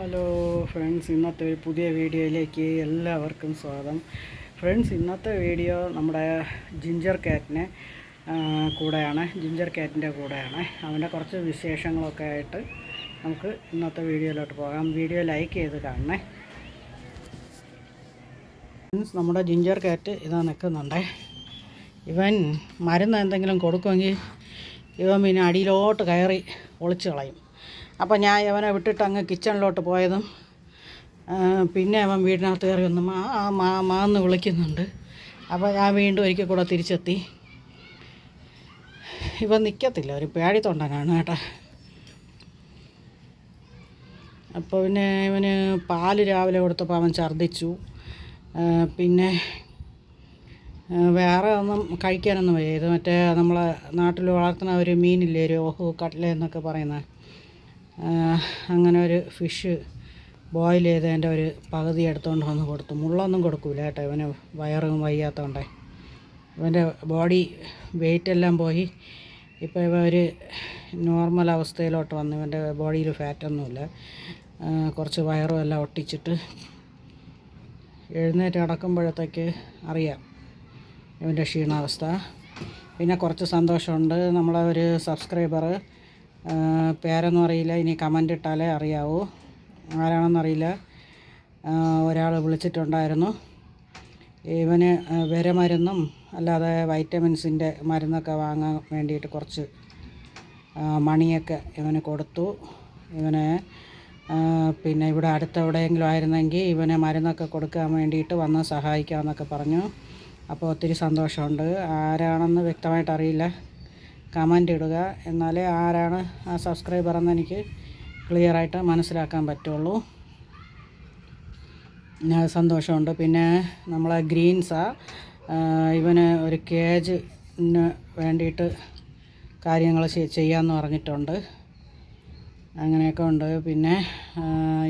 Hello friends ഇന്നത്തെ ഒരു പുതിയ വീഡിയോയിലേക്ക് എല്ലാവർക്കും സ്വാഗതം. ഫ്രണ്ട്സ് ഇന്നത്തെ വീഡിയോ നമ്മുടെ ജിഞ്ചർ കാറ്റിനെ കൂടെയാണ് ജിഞ്ചർ കാറ്റിന്റെ കൂടെയാണ്. അവന്റെ കുറച്ച് വിശേഷങ്ങളൊക്കെ ആയിട്ട് നമുക്ക് ഇന്നത്തെ വീഡിയോയിലോട്ട് പോകാം. വീഡിയോ ലൈക്ക് ചെയ്ത് കാണണേ. ഫ്രണ്ട്സ് നമ്മുടെ ജിഞ്ചർ കാറ്റ് ഇതാ നിൽക്കുന്നുണ്ടേ. ഇവൻ മരുന്ന് എന്തെങ്കിലും കൊടുക്കുമെങ്കിൽ ഇവൻ പിന്നെ അടിയിലോട്ട് കയറി ഒളിച്ച് കളയും. അപ്പോൾ ഞാൻ അവനെ വിട്ടിട്ട് അങ്ങ് കിച്ചണിലോട്ട് പോയതും പിന്നെ അവൻ വീടിനകത്ത് കയറി ഒന്ന് മാ ആ, മാ മാന്ന് വിളിക്കുന്നുണ്ട്. അപ്പോൾ ഞാൻ വീണ്ടും ഒരിക്കൽ കൂടെ തിരിച്ചെത്തി. ഇവൻ നിൽക്കത്തില്ല ഒരു പേടിത്തൊണ്ടനാണ് കേട്ടോ. അപ്പോൾ പിന്നെ ഇവന് പാൽ രാവിലെ കൊടുത്തപ്പോൾ അവൻ ഛർദ്ദിച്ചു. പിന്നെ വേറെ ഒന്നും കഴിക്കാനൊന്നും വയ്യ. ഇത് മറ്റേ നമ്മളെ നാട്ടിൽ വളർത്തുന്ന ഒരു മീനില്ലേ ഒരു ഓഹു എന്നൊക്കെ പറയുന്ന ആ, അങ്ങനെ ഒരു ഫിഷ് ബോയിൽ ചെയ്തതിന്റെ ഒരു പകുതി എടുത്തുകൊണ്ട് വന്ന് കൊടുത്തു. മുള്ളൊന്നും കൊടുക്കൂല കേട്ടോ ഇവന് വയറും വയ്യാത്തതുകൊണ്ടേ ഇവന്റെ ബോഡി വെയിറ്റ് എല്ലാം പോയി. ഇപ്പോൾ ഇവ ഒരു നോർമൽ അവസ്ഥയിലോട്ട് വന്നു. ഇവന്റെ ബോഡിയിൽ ഫാറ്റൊന്നുമില്ല കുറച്ച് വയറും എല്ലാം ഒട്ടിച്ചിട്ട് എഴുന്നേറ്റ് അടക്കുമ്പോഴത്തേക്ക് അറിയാം ഇവന്റെ ക്ഷീണാവസ്ഥ. പിന്നെ കുറച്ച് സന്തോഷമുണ്ട്. നമ്മളെ ഒരു സബ്സ്ക്രൈബർ പേരൊന്നും അറിയില്ല. ഇനി കമന്റ് ഇട്ടാലേ അറിയാവൂ. ആരാണെന്നറിയില്ല ഒരാൾ വിളിച്ചിട്ടുണ്ടായിരുന്നു. ഇവന് വിരമരുന്നും അല്ലാതെ വൈറ്റമിൻസിന്റെ മരുന്നൊക്കെ വാങ്ങാൻ വേണ്ടിയിട്ട് കുറച്ച് മണിയൊക്കെ ഇവന് കൊടുത്തു. ഇവന് പിന്നെ ഇവിടെ അടുത്തെവിടെയെങ്കിലും ആയിരുന്നെങ്കിൽ ഇവനെ മരുന്നൊക്കെ കൊടുക്കാൻ വേണ്ടിയിട്ട് വന്ന് സഹായിക്കാമെന്നൊക്കെ പറഞ്ഞു. അപ്പോൾ ഒത്തിരി സന്തോഷമുണ്ട്. ആരാണെന്ന് വ്യക്തമായിട്ട് അറിയില്ല. കമന്റ് ഇടുക. എന്നാലേ ആരാണ് ആ സബ്സ്ക്രൈബർ എന്നെനിക്ക് ക്ലിയറായിട്ട് മനസ്സിലാക്കാൻ പറ്റുള്ളൂ. സന്തോഷമുണ്ട്. പിന്നെ നമ്മളെ ഗ്രീൻസാ. ഇവന് ഒരു കേജിന് വേണ്ടിയിട്ട് കാര്യങ്ങൾ ചെയ്യാമെന്ന് പറഞ്ഞിട്ടുണ്ട്. അങ്ങനെയൊക്കെ ഉണ്ട്. പിന്നെ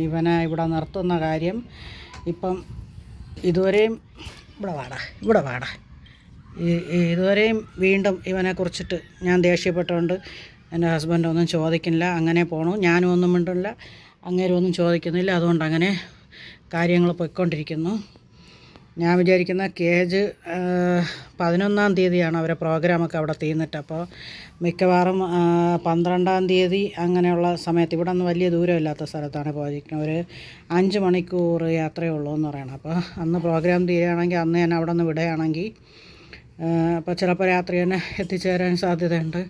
ഇവനെ ഇവിടെ നിർത്തുന്ന കാര്യം ഇപ്പം ഇതുവരെയും ഇവിടെ വാടാ ഇവിടെ വാടാ. ഇതുവരെയും വീണ്ടും ഇവനെ കുറിച്ചിട്ട് ഞാൻ ദേഷ്യപ്പെട്ടുകൊണ്ട് എന്റെ ഹസ്ബൻഡ് ഒന്നും ചോദിക്കുന്നില്ല. അങ്ങനെ പോണു. ഞാനും ഒന്നും മിണ്ടില്ല അങ്ങേരും ഒന്നും ചോദിക്കുന്നില്ല. അതുകൊണ്ട് അങ്ങനെ കാര്യങ്ങൾ പോയിക്കൊണ്ടിരിക്കുന്നു. ഞാൻ വിചാരിക്കുന്ന കേജ് പതിനൊന്നാം തീയതിയാണ് അവരെ പ്രോഗ്രാമൊക്കെ അവിടെ തീർന്നിട്ട്. അപ്പോൾ മിക്കവാറും പന്ത്രണ്ടാം തീയതി അങ്ങനെയുള്ള സമയത്ത് ഇവിടെ നിന്ന് വലിയ ദൂരമില്ലാത്ത സ്ഥലത്താണ് പോയിരിക്കുന്നത്. ഒരു അഞ്ച് മണിക്കൂർ യാത്രയേ ഉള്ളൂ എന്ന് പറയണം. അപ്പോൾ അന്ന് പ്രോഗ്രാം തീരുകയാണെങ്കിൽ അന്ന് ഞാൻ അവിടെ നിന്ന് വിടുകയാണെങ്കിൽ അപ്പോൾ ചിലപ്പോൾ രാത്രി തന്നെ എത്തിച്ചേരാൻ സാധ്യതയുണ്ട്.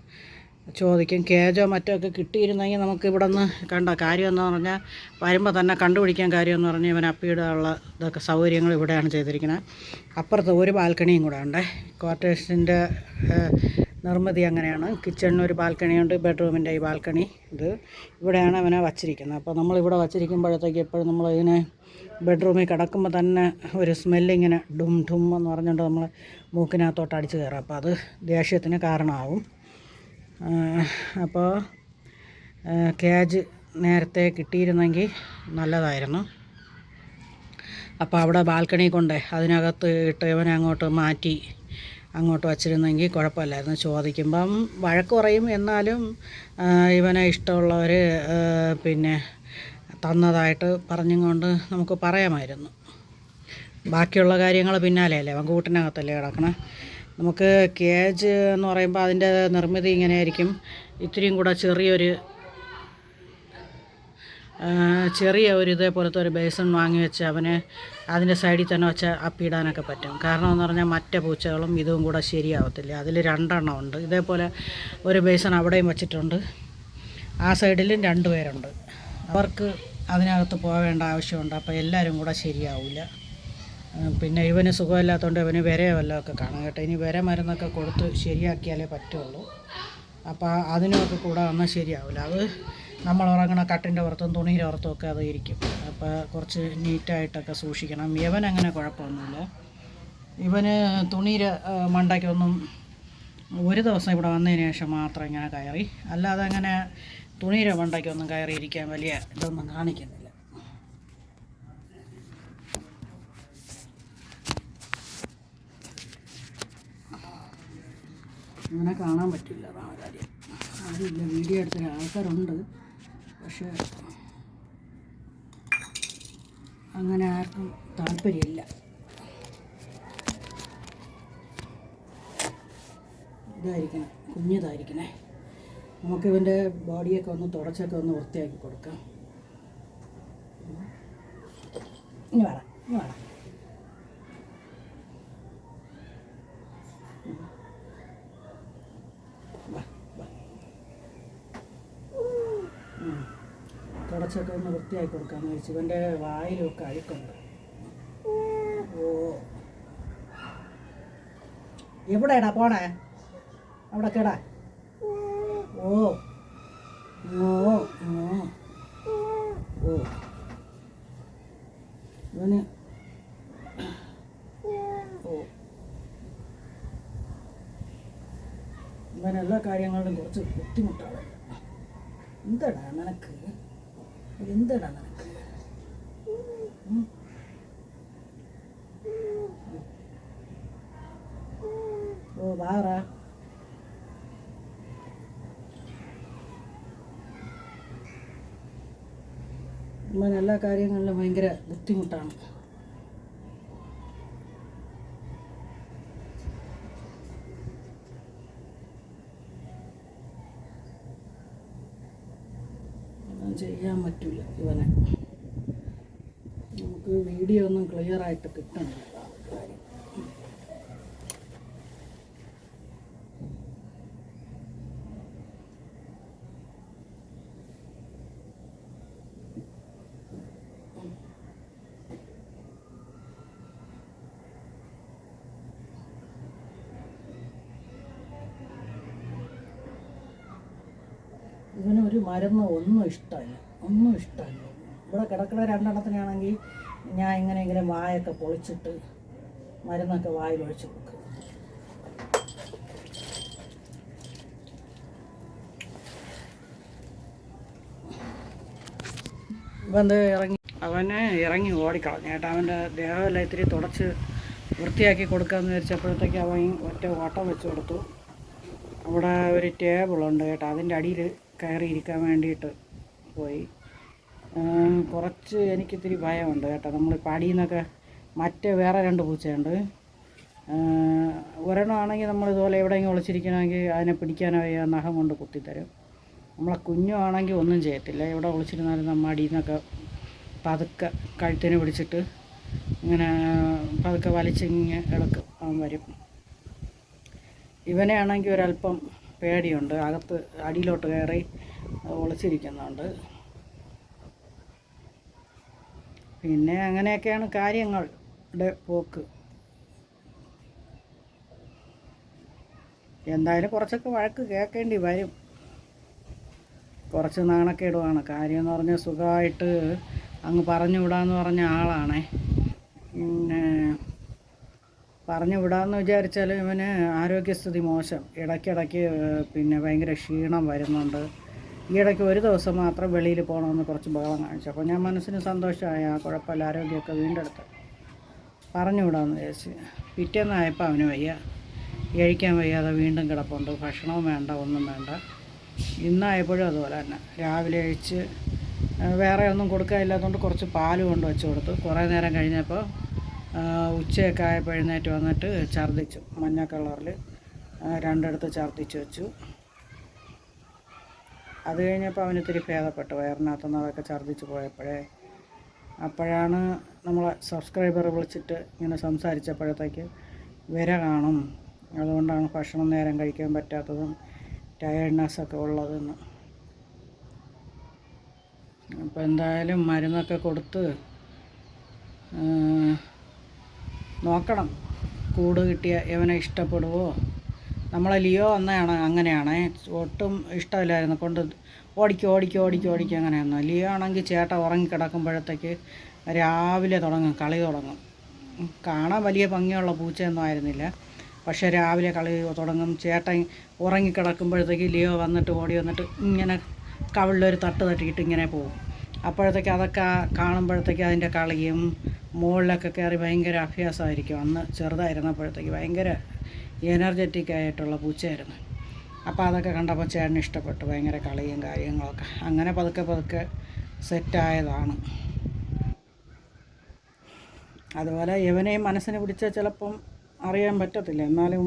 ചോദിക്കും കേജോ മറ്റോ ഒക്കെ കിട്ടിയിരുന്നെങ്കിൽ നമുക്ക് ഇവിടെ നിന്ന് കണ്ട കാര്യമെന്ന് പറഞ്ഞാൽ വരുമ്പോൾ തന്നെ കണ്ടുപിടിക്കാൻ കാര്യമെന്ന് പറഞ്ഞാൽ ഇവൻ അപ്പിയിടാനുള്ള ഇതൊക്കെ സൗകര്യങ്ങൾ ഇവിടെയാണ് ചെയ്തിരിക്കുന്നത്. അപ്പുറത്ത് ഒരു ബാൽക്കണിയും കൂടെ ഉണ്ട്. ക്വാർട്ടേഴ്സിന്റെ നിർമ്മിതി അങ്ങനെയാണ്. കിച്ചണിനൊരു ബാൽക്കണിയുണ്ട് ബെഡ്റൂമിന്റെ ഈ ബാൽക്കണി ഇത്. ഇവിടെയാണ് അവനെ വച്ചിരിക്കുന്നത്. അപ്പോൾ നമ്മളിവിടെ വച്ചിരിക്കുമ്പോഴത്തേക്ക് എപ്പോഴും നമ്മൾ ഇതിനെ ബെഡ്റൂമിൽ കിടക്കുമ്പോൾ തന്നെ ഒരു സ്മെല്ലിങ്ങനെ ഡും ഡും എന്ന് പറഞ്ഞുകൊണ്ട് നമ്മൾ മൂക്കിനകത്തോട്ട് അടിച്ച് കയറാം. അപ്പോൾ അത് ദേഷ്യത്തിന് കാരണമാവും. അപ്പോൾ ക്യാജ് നേരത്തെ കിട്ടിയിരുന്നെങ്കിൽ നല്ലതായിരുന്നു. അപ്പോൾ അവിടെ ബാൽക്കണി കൊണ്ട് അതിനകത്ത് ഇട്ട് ഇവനെ അങ്ങോട്ട് മാറ്റി അങ്ങോട്ട് വച്ചിരുന്നെങ്കിൽ കുഴപ്പമില്ലായിരുന്നു. ചോദിക്കുമ്പം വഴക്ക് പറയും എന്നാലും ഇവനെ ഇഷ്ടമുള്ളവർ പിന്നെ തന്നതായിട്ട് പറഞ്ഞും കൊണ്ട് നമുക്ക് പറയാമായിരുന്നു. ബാക്കിയുള്ള കാര്യങ്ങൾ പിന്നാലെയല്ലേ? അവൻ കൂട്ടിനകത്തല്ലേ കിടക്കണേ? നമുക്ക് കേജ് എന്ന് പറയുമ്പോൾ അതിന്റെ നിർമ്മിതി ഇങ്ങനെയായിരിക്കും. ഇത്രയും കൂടെ ചെറിയൊരു ചെറിയ ഒരു ഇതേപോലത്തെ ഒരു ബേസൺ വാങ്ങി വെച്ച് അവന് അതിന്റെ സൈഡിൽ തന്നെ വെച്ച് അപ്പിയിടാനൊക്കെ പറ്റും. കാരണം എന്ന് പറഞ്ഞാൽ മറ്റേ പൂച്ചകളും ഇതും കൂടെ ശരിയാവത്തില്ല. അതിൽ രണ്ടെണ്ണം ഉണ്ട്. ഇതേപോലെ ഒരു ബേസൺ അവിടെയും വെച്ചിട്ടുണ്ട്. ആ സൈഡിലും രണ്ട് പേരുണ്ട്. അവർക്ക് അതിനകത്ത് പോവേണ്ട ആവശ്യമുണ്ട്. അപ്പോൾ എല്ലാവരും കൂടെ ശരിയാവില്ല പിന്നെ ഇവന് സുഖമില്ലാത്തതുകൊണ്ട് ഇവന് വിരയോ വല്ലതൊക്കെ കാണും കേട്ടോ. ഇനി വിര മരുന്നൊക്കെ കൊടുത്ത് ശരിയാക്കിയാലേ പറ്റുള്ളൂ. അപ്പോൾ അതിനൊക്കെ കൂടെ വന്നാൽ ശരിയാവില്ല അത് നമ്മൾ ഉറങ്ങണ കട്ടിന്റെ പുറത്തും തുണിയുടെ പുറത്തും ഒക്കെ അത് ഇരിക്കും. അപ്പോൾ കുറച്ച് നീറ്റായിട്ടൊക്കെ സൂക്ഷിക്കണം. ഇവൻ അങ്ങനെ കുഴപ്പമൊന്നുമില്ല. ഇവന് ആ, മണ്ടയ്ക്കൊന്നും ഒരു ദിവസം ഇവിടെ വന്നതിന് ശേഷം മാത്രം ഇങ്ങനെ കയറി. അല്ലാതെ അങ്ങനെ തുണിയുടെ മണ്ടയ്ക്കൊന്നും കയറിയിരിക്കാൻ വലിയ ഇതൊന്നും കാണിക്കുന്നില്ല. അങ്ങനെ കാണാൻ പറ്റില്ല. ആ കാര്യം. ആരും ആരുമില്ല. വീഡിയോ എടുത്തിട്ട് ആൾക്കാരുണ്ട്. പക്ഷേ അങ്ങനെ ആർക്കും താല്പര്യമില്ല. ഇതായിരിക്കണം കുഞ്ഞിതായിരിക്കണേ. നമുക്ക് ഇവന്റെ ബോഡിയൊക്കെ ഒന്ന് തുടച്ചൊക്കെ ഒന്ന് വൃത്തിയാക്കി കൊടുക്കാം. ഇനി വേണം ഇനി വേണം. തുടച്ചൊക്കെ ഒന്ന് വൃത്തിയാക്കി കൊടുക്കാമെന്ന് വെച്ച് ഇവന്റെ വായിലൊക്കെ അഴുക്കുണ്ട്. ഓ. എവിടെയാടാ പോണേ? അവിടെ കേടാ ഓ. ഓ. ഓ. ഇവന് ഓ. ഇവൻ എല്ലാ കാര്യങ്ങളിലും കുറച്ച് ബുദ്ധിമുട്ടാണ്. എന്താടാ നിനക്ക്? എന്താടാ നിനക്ക് ഉം? ഓ വാറാ ഇവൻ എല്ലാ കാര്യങ്ങളിലും ഭയങ്കര ബുദ്ധിമുട്ടാണ് ഒന്നും ചെയ്യാൻ പറ്റില്ല ഇവനെ നമുക്ക് വീഡിയോ ഒന്നും ക്ലിയർ ആയിട്ട് കിട്ടണില്ല കാര്യം. ഇവന് ഒരു മരുന്ന് ഒന്നും ഇഷ്ടമല്ല ഒന്നും ഇഷ്ടമല്ല ഇവിടെ കിടക്കുന്ന രണ്ടെണ്ണത്തിനാണെങ്കിൽ ഞാൻ ഇങ്ങനെ ഇങ്ങനെ വായൊക്കെ പൊളിച്ചിട്ട് മരുന്നൊക്കെ വായിൽ ഒഴിച്ച് കൊടുക്കും. ഇവൻ ദേ ഇറങ്ങി? അവനെ ഇറങ്ങി ഓടിക്കളഞ്ഞു കേട്ടോ. അവന്റെ ദേഹമെല്ലാം ഇത്തിരി തുടച്ച് വൃത്തിയാക്കി കൊടുക്കാമെന്ന് വിചാരിച്ചപ്പോഴത്തേക്ക് അവൻ ഒറ്റ ഓട്ടം വെച്ച് കൊടുത്തു. അവിടെ ഒരു ടേബിളുണ്ട് കേട്ടോ. അതിന്റെ അടിയിൽ കയറി ഇരിക്കാൻ വേണ്ടിയിട്ട് പോയി. കുറച്ച് എനിക്കിത്തിരി ഭയമുണ്ട് കേട്ടോ. നമ്മൾ പാടി നിന്നൊക്കെ മറ്റേ വേറെ രണ്ട് പൂച്ചയുണ്ട്. ഒരെണ്ണമാണെങ്കിൽ ഇതുപോലെ എവിടെയെങ്കിലും ഒളിച്ചിരിക്കണമെങ്കിൽ അതിനെ പിടിക്കാനോ വയ്യ നഖം കൊണ്ട് കുത്തിത്തരും. നമ്മളെ കുഞ്ഞു ആണെങ്കിൽ ഒന്നും ചെയ്യത്തില്ല. എവിടെ ഒളിച്ചിരുന്നാലും നമ്മൾ അടിയിൽ നിന്നൊക്കെ പതുക്കെ കഴുത്തിന് പിടിച്ചിട്ട് ഇങ്ങനെ പതുക്കെ വലിച്ചിങ്ങ് ഇളക്കും അവൻ വരും. ഇവനെ ആണെങ്കിൽ ഒരല്പം പേടിയുണ്ട്. അകത്ത് അടിയിലോട്ട് കയറി ഒളിച്ചിരിക്കുന്നുണ്ട്. പിന്നെ അങ്ങനെയൊക്കെയാണ് കാര്യങ്ങളുടെ പോക്ക്. എന്തായാലും കുറച്ചൊക്കെ വഴക്ക് കേൾക്കേണ്ടി വരും. കുറച്ച് നാണക്കേടുവാണ്. കാര്യം എന്ന് പറഞ്ഞാൽ സുഖമായിട്ട് അങ്ങ് പറഞ്ഞു വിടാമെന്ന് പറഞ്ഞ ആളാണേ. പിന്നെ പറഞ്ഞു വിടാമെന്ന് വിചാരിച്ചാൽ ഇവന് ആരോഗ്യസ്ഥിതി മോശം. ഇടയ്ക്കിടയ്ക്ക് പിന്നെ ഭയങ്കര ക്ഷീണം വരുന്നുണ്ട്. ഈ ഇടയ്ക്ക് ഒരു ദിവസം മാത്രം വെളിയിൽ പോകണമെന്ന് കുറച്ച് ബഹളം കാണിച്ചു. അപ്പോൾ ഞാൻ മനസ്സിന് സന്തോഷമായി ആ കുഴപ്പമില്ല ആരോഗ്യമൊക്കെ വീണ്ടെടുത്ത്. പറഞ്ഞു വിടാമെന്ന് വിചാരിച്ച്. പിറ്റേന്നായപ്പോൾ അവന് വയ്യ. കഴിക്കാൻ വയ്യാതെ വീണ്ടും കിടപ്പുണ്ട്. ഭക്ഷണവും വേണ്ട ഒന്നും വേണ്ട. ഇന്നായപ്പോഴും അതുപോലെ തന്നെ. രാവിലെ കഴിച്ച് വേറെ ഒന്നും കൊടുക്കാനില്ലാത്തതുകൊണ്ട് കുറച്ച് പാൽ കൊണ്ട് വെച്ച് കൊടുത്തു. കുറേ നേരം കഴിഞ്ഞപ്പോൾ ഉച്ചയൊക്കെ ആയപ്പോൾ എഴുന്നേറ്റ് വന്നിട്ട് ഛർദ്ദിച്ചു. മഞ്ഞ കളറിൽ രണ്ടിടത്ത് ഛർദ്ദിച്ച് വെച്ചു. അത് കഴിഞ്ഞപ്പോൾ അവന് ഇത്തിരി ഭേദപ്പെട്ടു. വയറിനകത്ത് ഛർദ്ദിച്ച് പോയപ്പോഴേ അപ്പോഴാണ് നമ്മളെ സബ്സ്ക്രൈബർ വിളിച്ചിട്ട് ഇങ്ങനെ സംസാരിച്ചപ്പോഴത്തേക്ക് വിര കാണും. അതുകൊണ്ടാണ് ഭക്ഷണം നേരം കഴിക്കാൻ പറ്റാത്തതും ടയർഡ്നെസ്സൊക്കെ ഉള്ളതെന്ന്. അപ്പോൾ എന്തായാലും മരുന്നൊക്കെ കൊടുത്ത് നോക്കണം. കൂട് കിട്ടിയ ഇവനെ ഇഷ്ടപ്പെടുവോ? നമ്മളെ ലിയോ അന്നാണ് അങ്ങനെയാണ്. ഒട്ടും ഇഷ്ടമില്ലായിരുന്നു. കൊണ്ട് ഓടിക്കും ഓടിക്കും ഓടിക്കും ഓടിക്കും അങ്ങനെയായിരുന്നു. ലിയോ ആണെങ്കിൽ ചേട്ട ഉറങ്ങിക്കിടക്കുമ്പോഴത്തേക്ക് രാവിലെ തുടങ്ങും കളി തുടങ്ങും. കാണാൻ വലിയ ഭംഗിയുള്ള പൂച്ചയൊന്നും ആയിരുന്നില്ല. പക്ഷേ രാവിലെ കളി തുടങ്ങും. ചേട്ടൻ ഉറങ്ങിക്കിടക്കുമ്പോഴത്തേക്ക് ലിയോ വന്നിട്ട് ഓടി വന്നിട്ട് ഇങ്ങനെ കവിളിലൊരു തട്ട് തട്ടിയിട്ട് ഇങ്ങനെ പോകും. അപ്പോഴത്തേക്ക് അതൊക്കെ കാണുമ്പോഴത്തേക്ക് അതിന്റെ കളിയും മുകളിലൊക്കെ കയറി ഭയങ്കര അഭ്യാസമായിരിക്കും. അന്ന് ചെറുതായിരുന്നപ്പോഴത്തേക്ക് ഭയങ്കര എനർജറ്റിക് ആയിട്ടുള്ള പൂച്ചയായിരുന്നു. അപ്പോൾ അതൊക്കെ കണ്ടപ്പോൾ ചേട്ടന് ഇഷ്ടപ്പെട്ടു. ഭയങ്കര കളിയും കാര്യങ്ങളൊക്കെ. അങ്ങനെ പതുക്കെ പതുക്കെ സെറ്റായതാണ് അതുപോലെ ഇവനെ മനസ്സിന് പിടിച്ചാൽ ചിലപ്പം അറിയാൻ പറ്റത്തില്ല. എന്നാലും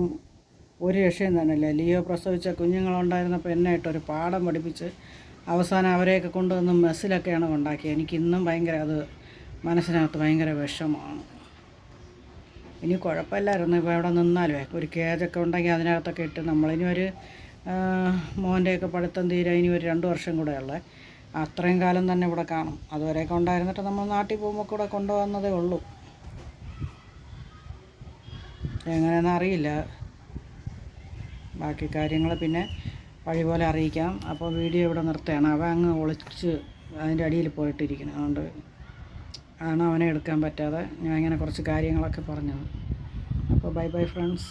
ഒരു രക്ഷയും തന്നെയില്ല ലിയോ പ്രസവിച്ച കുഞ്ഞുങ്ങളുണ്ടായിരുന്നപ്പോൾ എന്നെ ഇട്ടൊരു പാഠം പഠിപ്പിച്ച് അവസാനം അവരെയൊക്കെ കൊണ്ടുവന്ന് മെസ്സിലൊക്കെയാണ് കൊണ്ടാക്കിയത്. എനിക്കിന്നും ഭയങ്കര അത് മനസ്സിനകത്ത് ഭയങ്കര വിഷമമാണ് ഇനി കുഴപ്പമില്ലായിരുന്നു. ഇപ്പോൾ അവിടെ നിന്നാലുമേ ഒരു കേജൊക്കെ ഉണ്ടെങ്കിൽ അതിനകത്തൊക്കെ ഇട്ട് നമ്മളിനി ഒരു മോന്റെയൊക്കെ പഠിത്തം തീരെ ഇനി ഒരു രണ്ട് വർഷം കൂടെ ഉള്ളത് അത്രയും കാലം തന്നെ ഇവിടെ കാണും. അതുവരെയൊക്കെ ഉണ്ടായിരുന്നിട്ട് നമ്മൾ നാട്ടിൽ പോകുമ്പോൾ കൂടെ കൊണ്ടുവന്നതേ ഉള്ളൂ. എങ്ങനെയെന്നറിയില്ല ബാക്കി കാര്യങ്ങൾ പിന്നെ വഴി പോലെ അറിയിക്കാം. അപ്പോൾ വീഡിയോ ഇവിടെ നിർത്തുകയാണ്. അവ അങ്ങ് ഒളിച്ച് അതിന്റെ അടിയിൽ പോയിട്ടിരിക്കണം അതുകൊണ്ട് ആണ് അവനെ എടുക്കാൻ പറ്റാതെ ഞാൻ ഇങ്ങനെ കുറച്ച് കാര്യങ്ങളൊക്കെ പറഞ്ഞത്. അപ്പോൾ ബൈ ബൈ ഫ്രണ്ട്സ്.